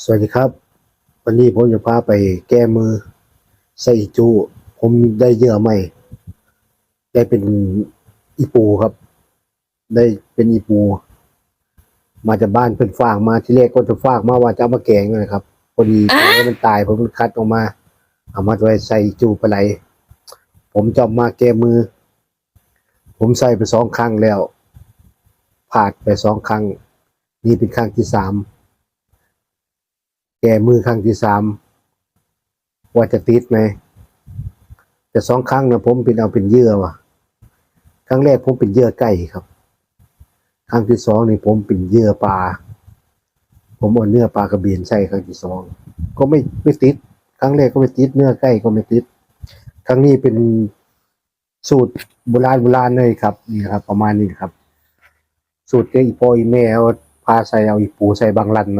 สวัสดีครับ วันนี้ผมจะพาไปแก้มือใส่อีจู ผมได้เหยื่อใหม่ได้เป็นอีปูครับ ได้เป็นอีปู มาจากบ้านเพิ่นฝากมาที่แรกก็จะฝากมาว่าจะเอามาแกงนะครับพอดีแกงให้มันตายผมก็คัดออกมา เอามาไว้ใส่อีจูปลาไหลผมจะเอามาแก้มือ ผมใส่ไปสองครั้งแล้วผ่านไปสองครั้ง นี่เป็นครั้งที่สาม แก้มือครั้งที่สามว่าจะติดไหมแต่สองครั้งนะผมเป็นเอาเป็นเยื่อว่ะ ครั้งแรกผมเป็นเยื่อไก่ครับ ครั้งที่สองนี่ผมเป็นเยื่อปลาผมเอาเนื้อปลากระเบียนใส่ครั้งที่สองก็ไม่ไม่ติด ครั้งแรกก็ไม่ติดเนื้อไก่ก็ไม่ติด ครั้งนี้เป็นสูตรโบราณโบราณเลยครับนี่ครับ ประมาณนี้ครับ สูตรเจ๊อีโปอีแม่เอาพาใส่เอาอีปูใส่บางลัน